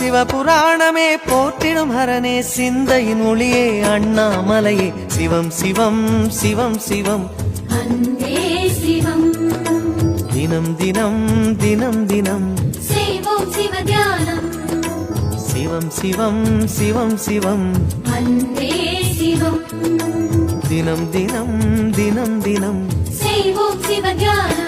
சிவபுராணமே போற்றிடும் ஹரனே சிந்தையின் ஒளியே அண்ணாமலையே. சிவம் சிவம் சிவம் சிவம். தினம் தினம் தினம் தினம். சிவம் சிவம் சிவம் சிவம் தினம் தினம் தினம் தினம். செய்வோம் சிவ தியானம்.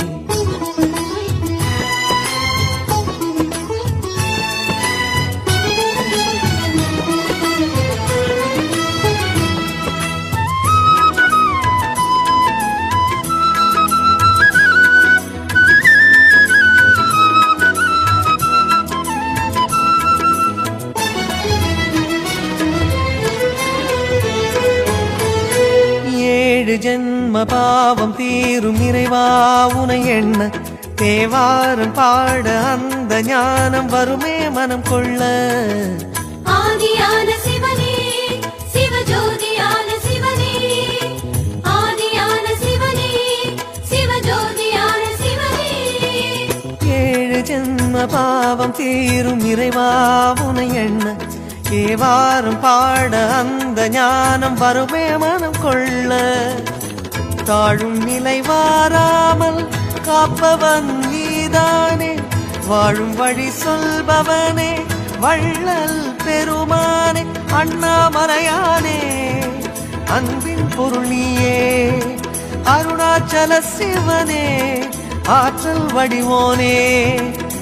ஏழு ஜென்ம பாவம் தீரும் இறைவா உனை எண்ண. தேவாரம் பாட அந்த ஞானம் வருமே மனம் கொள்ள. ஆதியான சிவனே சிவஜோதியான சிவனே. ஆதியான சிவனே சிவஜோதியான சிவனே. ஏழு ஜென்ம பாவம் தீரும் இறைவா உனை எண்ண. தேவாரம் பாட அந்த ஞானம் வருமே மனம் கொள்ள. தாழும் நிலை வாராமல் காப்பவன் நீதானே. வாழும் வழி சொல்பவனே வள்ளல் பெருமானே அண்ணாமலையானே. அன்பின் பொருளியே அருணாச்சல சிவனே ஆற்றல் வடிவோனே.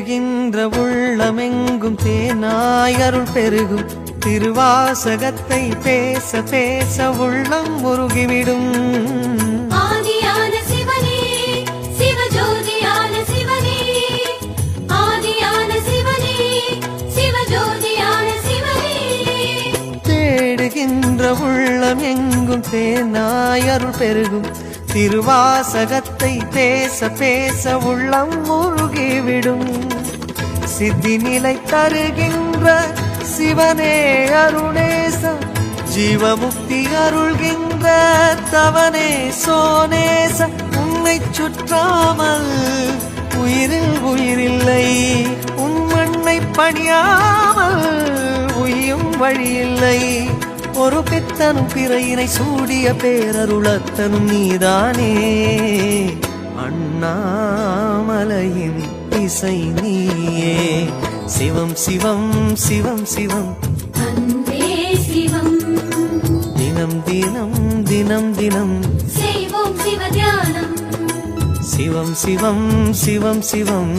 தேடுகின்ற உள்ளமெங்கும் தேனாய் அருள் பெருகும். திருவாசகத்தை பேச பேச உள்ளம் முருகிவிடும் தேடுகின்ற உள்ளம் எங்கும் தேனாய் அருள் பெருகும். திருவாசகத்தை பேச பேச உள்ளம் முருகிவிடும் சித்தி நிலை தருகின்ற சிவனே அருணேச ஜீவமுக்தி அருள்கின்ற தவனே சோனேச உன்னை சுற்றாமல் உயிரில் உயிரில்லை உன் மண்ணை பணியாமல் உயும் வழியில்லை. ஒரு பித்தனும் பிறையினை சூடிய பேரருளத்தனும் நீதானே. அண்ணாமலையின் இசை நீயே. சிவம் சிவம் சிவம் சிவம். தினம் தினம் தினம் தினம். சிவம் சிவம் சிவம் சிவம்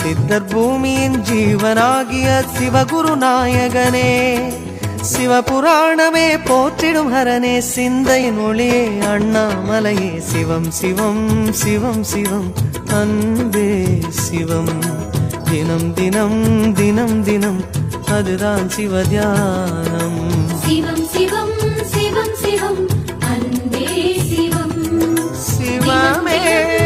சித்தர் பூமியின் ஜீவனாகிய சிவகுரு நாயகனே சிவபுராணமே போற்றிடும் ஹரனே சிந்தையின் ஒளியே அண்ணாமலையே. சிவம் சிவம் சிவம் சிவம் அன்பே சிவம். தினம் தினம் தினம் தினம் அதுதான் சிவதியானம் சிவம் சிவம் சிவம் சிவம் அன்பே சிவம். சிவமே.